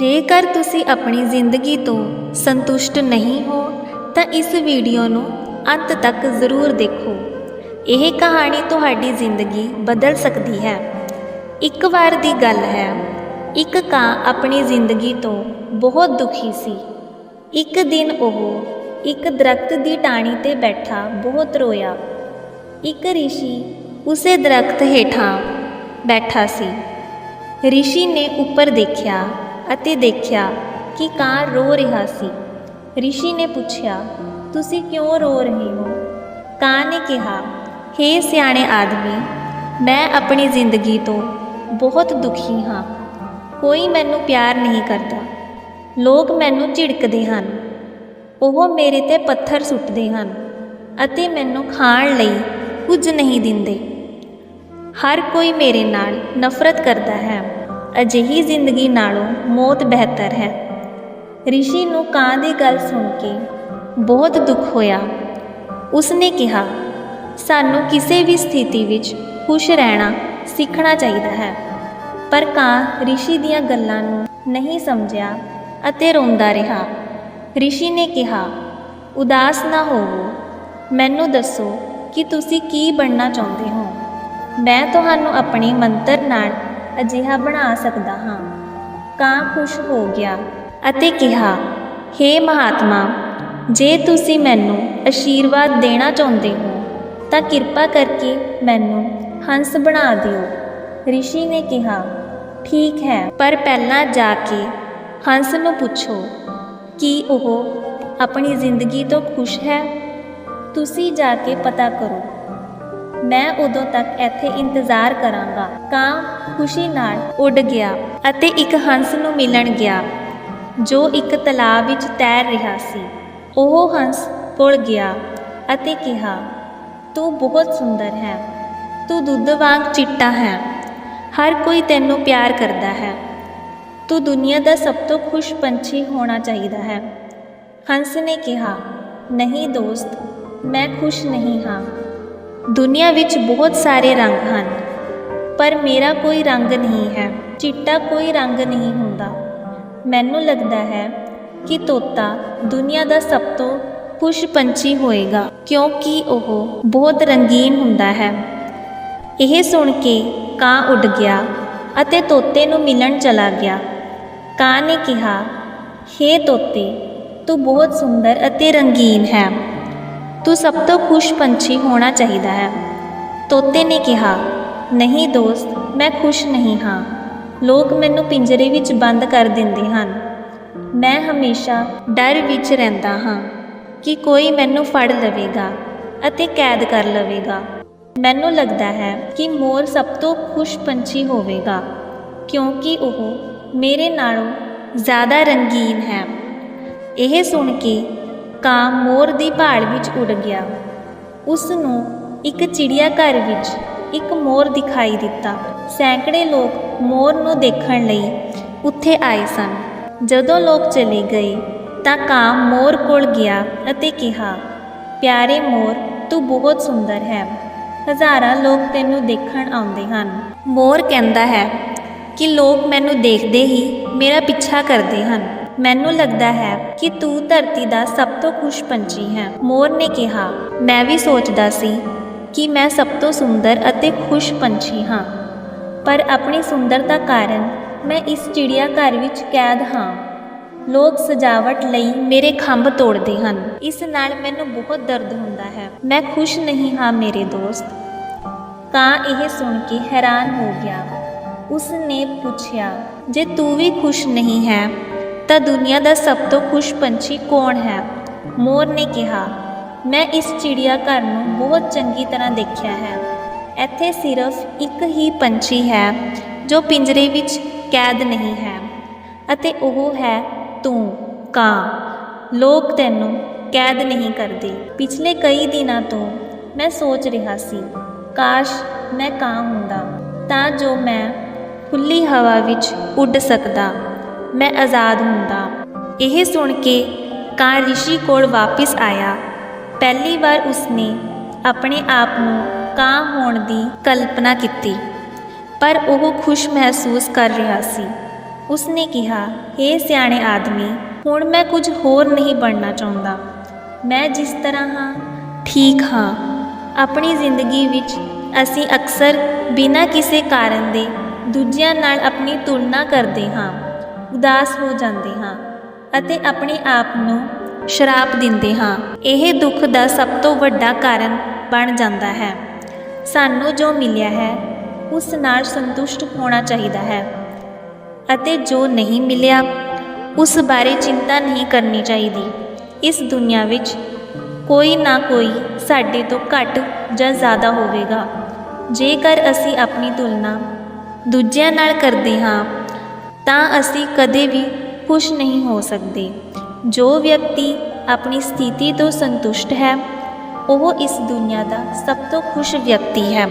ਜੇਕਰ ਤੁਸੀਂ ਆਪਣੀ ਜ਼ਿੰਦਗੀ ਤੋਂ ਸੰਤੁਸ਼ਟ ਨਹੀਂ ਹੋ, ਤਾਂ ਇਸ ਵੀਡੀਓ ਨੂੰ ਅੰਤ ਤੱਕ ਜ਼ਰੂਰ ਦੇਖੋ। ਇਹ ਕਹਾਣੀ ਤੁਹਾਡੀ ਜ਼ਿੰਦਗੀ ਬਦਲ ਸਕਦੀ ਹੈ। ਇੱਕ ਵਾਰ ਦੀ ਗੱਲ ਹੈ, ਇੱਕ ਕਾਂ ਆਪਣੀ ਜ਼ਿੰਦਗੀ ਤੋਂ ਬਹੁਤ ਦੁਖੀ ਸੀ। ਇੱਕ ਦਿਨ ਉਹ ਇੱਕ ਦਰਖਤ ਦੀ ਟਾਹਣੀ ਤੇ ਬੈਠਾ ਬਹੁਤ ਰੋਇਆ। ਇੱਕ ਰਿਸ਼ੀ ਉਸੇ ਦਰਖਤ ਹੇਠਾਂ ਬੈਠਾ ਸੀ। ਰਿਸ਼ੀ ਨੇ ਉੱਪਰ ਦੇਖਿਆ ਅਤੇ ਦੇਖਿਆ ਕਿ ਕਾਂ ਰੋ ਰਿਹਾ ਸੀ। ਰਿਸ਼ੀ ਨੇ ਪੁੱਛਿਆ, ਤੁਸੀਂ ਕਿਉਂ ਰੋ ਰਹੇ ਹੋ? ਕਾਂ ਨੇ ਕਿਹਾ, ਹੇ ਸਿਆਣੇ ਆਦਮੀ, ਮੈਂ ਆਪਣੀ ਜ਼ਿੰਦਗੀ ਤੋਂ ਬਹੁਤ ਦੁਖੀ ਹਾਂ। ਕੋਈ ਮੈਨੂੰ ਪਿਆਰ ਨਹੀਂ ਕਰਦਾ। ਲੋਕ ਮੈਨੂੰ ਝਿੜਕਦੇ ਹਨ। ਉਹ ਮੇਰੇ ਤੇ ਪੱਥਰ ਸੁੱਟਦੇ ਹਨ ਅਤੇ ਮੈਨੂੰ ਖਾਣ ਲਈ ਕੁਝ ਨਹੀਂ ਦਿੰਦੇ। ਹਰ ਕੋਈ ਮੇਰੇ ਨਾਲ ਨਫ਼ਰਤ ਕਰਦਾ ਹੈ। ਅਜਿਹੀ ਜ਼ਿੰਦਗੀ ਨਾਲੋਂ ਮੌਤ ਬਿਹਤਰ ਹੈ। ਰਿਸ਼ੀ ਨੂੰ ਕਾਂ ਦੀ ਗੱਲ ਸੁਣ ਕੇ ਬਹੁਤ ਦੁੱਖ ਹੋਇਆ। ਉਸਨੇ ਕਿਹਾ, ਸਾਨੂੰ ਕਿਸੇ ਵੀ ਸਥਿਤੀ ਵਿੱਚ ਖੁਸ਼ ਰਹਿਣਾ ਸਿੱਖਣਾ ਚਾਹੀਦਾ ਹੈ। ਪਰ ਕਾਂ ਰਿਸ਼ੀ ਦੀਆਂ ਗੱਲਾਂ ਨੂੰ ਨਹੀਂ ਸਮਝਿਆ ਅਤੇ ਰੋਂਦਾ ਰਿਹਾ। ਰਿਸ਼ੀ ਨੇ ਕਿਹਾ, ਉਦਾਸ ਨਾ ਹੋਵੋ। ਮੈਨੂੰ ਦੱਸੋ ਕਿ ਤੁਸੀਂ ਕੀ ਬਣਨਾ ਚਾਹੁੰਦੇ ਹੋ? ਮੈਂ ਤੁਹਾਨੂੰ ਆਪਣੇ ਮੰਤਰ ਨਾਲ ਅਜਿਹਾ ਬਣਾ ਸਕਦਾ ਹਾਂ। ਕਾਂ ਖੁਸ਼ ਹੋ ਗਿਆ ਅਤੇ ਕਿਹਾ हे ਮਹਾਤਮਾ, ਜੇ ਤੁਸੀਂ ਮੈਨੂੰ ਅਸ਼ੀਰਵਾਦ ਦੇਣਾ ਚਾਹੁੰਦੇ ਹੋ, ਤਾਂ ਕਿਰਪਾ ਕਰਕੇ ਮੈਨੂੰ ਹੰਸ ਬਣਾ ਦਿਓ। ਰਿਸ਼ੀ ਨੇ ਕਿਹਾ, ਠੀਕ ਹੈ, ਪਰ ਪਹਿਲਾਂ ਜਾ ਕੇ ਹੰਸ ਨੂੰ ਪੁੱਛੋ, ਕਿ ਉਹ ਆਪਣੀ ਜ਼ਿੰਦਗੀ ਤੋਂ ਖੁਸ਼ ਹੈ? ਤੁਸੀਂ ਜਾ ਕੇ ਪਤਾ ਕਰੋ। ਮੈਂ ਉਦੋਂ ਤੱਕ ਇੱਥੇ ਇੰਤਜ਼ਾਰ ਕਰਾਂਗਾ। ਕਾਂ ਖੁਸ਼ੀ ਨਾਲ ਉੱਡ ਗਿਆ ਅਤੇ ਇੱਕ ਹੰਸ ਨੂੰ ਮਿਲਣ ਗਿਆ, ਜੋ ਇੱਕ ਤਲਾਬ ਵਿੱਚ ਤੈਰ ਰਿਹਾ ਸੀ। ਉਹ ਹੰਸ ਕੋਲ ਗਿਆ ਅਤੇ ਕਿਹਾ, ਤੂੰ ਬਹੁਤ ਸੁੰਦਰ ਹੈ। ਤੂੰ ਦੁੱਧ ਵਾਂਗ ਚਿੱਟਾ ਹੈ। ਹਰ ਕੋਈ ਤੈਨੂੰ ਪਿਆਰ ਕਰਦਾ ਹੈ। ਤੂੰ ਦੁਨੀਆ ਦਾ ਸਭ ਤੋਂ ਖੁਸ਼ ਪੰਛੀ ਹੋਣਾ ਚਾਹੀਦਾ ਹੈ। ਹੰਸ ਨੇ ਕਿਹਾ, ਨਹੀਂ ਦੋਸਤ, ਮੈਂ ਖੁਸ਼ ਨਹੀਂ ਹਾਂ। ਦੁਨੀਆ ਵਿੱਚ ਬਹੁਤ ਸਾਰੇ ਰੰਗ ਹਨ, ਪਰ ਮੇਰਾ ਕੋਈ ਰੰਗ ਨਹੀਂ ਹੈ, ਚਿੱਟਾ ਕੋਈ ਰੰਗ ਨਹੀਂ ਹੁੰਦਾ। ਮੈਨੂੰ ਲੱਗਦਾ ਹੈ ਕਿ ਤੋਤਾ ਦੁਨੀਆ ਦਾ ਸਭ ਤੋਂ ਖੁਸ਼ ਪੰਛੀ ਹੋਏਗਾ, ਕਿਉਂਕਿ ਉਹ ਬਹੁਤ ਰੰਗੀਨ ਹੁੰਦਾ ਹੈ। ਇਹ ਸੁਣ ਕੇ ਕਾਂ ਉੱਡ ਗਿਆ ਅਤੇ ਤੋਤੇ ਨੂੰ ਮਿਲਣ ਚਲਾ ਗਿਆ। ਕਾਂ ਨੇ ਕਿਹਾ, ਹੇ ਤੋਤੇ, ਤੂੰ ਬਹੁਤ ਸੁੰਦਰ ਅਤੇ ਰੰਗੀਨ ਹੈ। ਤੂੰ ਸਭ ਤੋਂ ਖੁਸ਼ ਪੰਛੀ ਹੋਣਾ ਚਾਹੀਦਾ ਹੈ। ਤੋਤੇ ਨੇ ਕਿਹਾ, ਨਹੀਂ ਦੋਸਤ, ਮੈਂ ਖੁਸ਼ ਨਹੀਂ ਹਾਂ। ਲੋਕ ਮੈਨੂੰ ਪਿੰਜਰੇ ਵਿੱਚ ਬੰਦ ਕਰ ਦਿੰਦੇ ਹਨ। ਮੈਂ ਹਮੇਸ਼ਾ ਡਰ ਵਿੱਚ ਰਹਿੰਦਾ ਹਾਂ ਕਿ ਕੋਈ ਮੈਨੂੰ ਫੜ ਲਵੇਗਾ ਅਤੇ ਕੈਦ ਕਰ ਲਵੇਗਾ। ਮੈਨੂੰ ਲੱਗਦਾ ਹੈ ਕਿ ਮੋਰ ਸਭ ਤੋਂ ਖੁਸ਼ ਪੰਛੀ ਹੋਵੇਗਾ, ਕਿਉਂਕਿ ਉਹ ਮੇਰੇ ਨਾਲੋਂ ਜ਼ਿਆਦਾ ਰੰਗੀਨ ਹੈ। ਇਹ ਸੁਣ ਕੇ ਕਾਂ ਮੋਰ ਦੀ ਭਾਲ ਵਿੱਚ ਉੱਡ ਗਿਆ। ਉਸ ਨੂੰ ਇੱਕ ਚਿੜੀਆ ਘਰ ਵਿੱਚ ਇੱਕ ਮੋਰ ਦਿਖਾਈ ਦਿੱਤਾ। ਸੈਂਕੜੇ ਲੋਕ ਮੋਰ ਨੂੰ ਦੇਖਣ ਲਈ ਉੱਥੇ ਆਏ ਸਨ। ਜਦੋਂ ਲੋਕ ਚਲੇ ਗਏ ਤਾਂ ਕਾਂ ਮੋਰ ਕੋਲ ਗਿਆ ਅਤੇ ਕਿਹਾ, ਪਿਆਰੇ ਮੋਰ, ਤੂੰ ਬਹੁਤ ਸੁੰਦਰ ਹੈ। ਹਜ਼ਾਰਾਂ ਲੋਕ ਤੈਨੂੰ ਦੇਖਣ ਆਉਂਦੇ ਹਨ। ਮੋਰ ਕਹਿੰਦਾ ਹੈ ਕਿ ਲੋਕ ਮੈਨੂੰ ਦੇਖਦੇ ਹੀ ਮੇਰਾ ਪਿੱਛਾ ਕਰਦੇ ਹਨ। ਮੈਨੂੰ ਲੱਗਦਾ ਹੈ ਕਿ ਤੂੰ ਧਰਤੀ ਦਾ ਸਭ ਤੋਂ ਖੁਸ਼ ਪੰਛੀ ਹੈ। ਮੋਰ ਨੇ ਕਿਹਾ, ਮੈਂ ਵੀ ਸੋਚਦਾ ਸੀ ਕਿ ਮੈਂ ਸਭ ਤੋਂ ਸੁੰਦਰ ਅਤੇ ਖੁਸ਼ ਪੰਛੀ ਹਾਂ, ਪਰ ਆਪਣੀ ਸੁੰਦਰਤਾ ਕਾਰਨ ਮੈਂ ਇਸ ਚਿੜੀਆ ਘਰ ਵਿੱਚ ਕੈਦ ਹਾਂ। ਲੋਕ ਸਜਾਵਟ ਲਈ ਮੇਰੇ ਖੰਭ ਤੋੜਦੇ ਹਨ। ਇਸ ਨਾਲ ਮੈਨੂੰ ਬਹੁਤ ਦਰਦ ਹੁੰਦਾ ਹੈ। ਮੈਂ ਖੁਸ਼ ਨਹੀਂ ਹਾਂ, ਮੇਰੇ ਦੋਸਤ ਕਾਂ ਇਹ ਸੁਣ ਕੇ ਹੈਰਾਨ ਹੋ ਗਿਆ। ਉਸ ਨੇ ਪੁੱਛਿਆ, ਜੇ ਤੂੰ ਵੀ ਖੁਸ਼ ਨਹੀਂ ਹੈ ਤਾਂ ਦੁਨੀਆ ਦਾ ਸਭ ਤੋਂ ਖੁਸ਼ ਪੰਛੀ ਕੌਣ ਹੈ? ਮੋਰ ਨੇ ਕਿਹਾ, ਮੈਂ ਇਸ ਚਿੜੀਆ ਘਰ ਨੂੰ ਬਹੁਤ ਚੰਗੀ ਤਰ੍ਹਾਂ ਦੇਖਿਆ ਹੈ। ਇੱਥੇ ਸਿਰਫ ਇੱਕ ਹੀ ਪੰਛੀ ਹੈ, ਜੋ ਪਿੰਜਰੇ ਵਿੱਚ ਕੈਦ ਨਹੀਂ ਹੈ। ਅਤੇ ਉਹ ਹੈ ਤੂੰ, ਕਾਂ। ਲੋਕ ਤੈਨੂੰ ਕੈਦ ਨਹੀਂ ਕਰਦੇ। ਪਿਛਲੇ ਕਈ ਦਿਨਾਂ ਤੋਂ ਮੈਂ ਸੋਚ ਰਿਹਾ ਸੀ, ਕਾਸ਼ ਮੈਂ ਕਾਂ ਹੁੰਦਾ ਤਾਂ ਜੋ ਮੈਂ ਖੁੱਲੀ ਹਵਾ ਵਿੱਚ ਉੱਡ ਸਕਦਾ। ਮੈਂ ਆਜ਼ਾਦ ਹੁੰਦਾ। ਇਹ ਸੁਣ ਕੇ ਕਾਂ ਰਿਸ਼ੀ ਕੋਲ ਵਾਪਸ ਆਇਆ। ਪਹਿਲੀ ਵਾਰ ਉਸਨੇ ਆਪਣੇ ਆਪ ਨੂੰ ਕਾਂ ਹੋਣ ਦੀ ਕਲਪਨਾ ਕੀਤੀ, ਪਰ ਉਹ ਖੁਸ਼ ਮਹਿਸੂਸ ਕਰ ਰਿਹਾ ਸੀ। ਉਸਨੇ ਕਿਹਾ, ਹੇ ਸਿਆਣੇ ਆਦਮੀ, ਹੁਣ ਮੈਂ ਕੁਝ ਹੋਰ ਨਹੀਂ ਬਣਨਾ ਚਾਹੁੰਦਾ। ਮੈਂ ਜਿਸ ਤਰ੍ਹਾਂ ਹਾਂ, ਠੀਕ ਹਾਂ। ਆਪਣੀ ਜ਼ਿੰਦਗੀ ਵਿੱਚ ਅਸੀਂ ਅਕਸਰ ਬਿਨਾਂ ਕਿਸੇ ਕਾਰਨ ਦੇ ਦੂਜਿਆਂ ਨਾਲ ਆਪਣੀ ਤੁਲਨਾ ਕਰਦੇ ਹਾਂ। ਉਦਾਸ ਹੋ ਜਾਂਦੇ ਹਾਂ ਅਤੇ ਆਪਣੇ ਆਪ ਨੂੰ ਸ਼ਰਾਪ ਦਿੰਦੇ ਹਾਂ। ਇਹ ਦੁੱਖ ਦਾ ਸਭ ਤੋਂ ਵੱਡਾ ਕਾਰਨ ਬਣ ਜਾਂਦਾ ਹੈ। ਸਾਨੂੰ ਜੋ ਮਿਲਿਆ ਹੈ, ਉਸ ਨਾਲ ਸੰਤੁਸ਼ਟ ਹੋਣਾ ਚਾਹੀਦਾ ਹੈ ਅਤੇ ਜੋ ਨਹੀਂ ਮਿਲਿਆ, ਉਸ ਬਾਰੇ ਚਿੰਤਾ ਨਹੀਂ ਕਰਨੀ ਚਾਹੀਦੀ। ਇਸ ਦੁਨੀਆ ਵਿੱਚ ਕੋਈ ਨਾ ਕੋਈ ਸਾਡੇ ਤੋਂ ਘੱਟ ਜਾਂ ਜ਼ਿਆਦਾ ਹੋਵੇਗਾ। ਜੇਕਰ ਅਸੀਂ ਆਪਣੀ ਤੁਲਨਾ ਦੂਜਿਆਂ ਨਾਲ ਕਰਦੇ ਹਾਂ ਤਾਂ ਅਸੀਂ ਕਦੇ ਵੀ ਖੁਸ਼ ਨਹੀਂ ਹੋ ਸਕਦੇ। ਜੋ ਵਿਅਕਤੀ ਆਪਣੀ ਸਥਿਤੀ ਤੋਂ ਸੰਤੁਸ਼ਟ ਹੈ, ਉਹ ਇਸ ਦੁਨੀਆ ਦਾ ਸਭ ਤੋਂ ਖੁਸ਼ ਵਿਅਕਤੀ ਹੈ।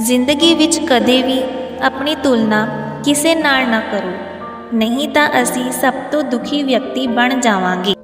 ਜ਼ਿੰਦਗੀ ਵਿੱਚ ਕਦੇ ਵੀ ਆਪਣੀ ਤੁਲਨਾ ਕਿਸੇ ਨਾਲ ਨਾ ਕਰੋ, ਨਹੀਂ ਤਾਂ ਅਸੀਂ ਸਭ ਤੋਂ ਦੁਖੀ ਵਿਅਕਤੀ ਬਣ ਜਾਵਾਂਗੇ।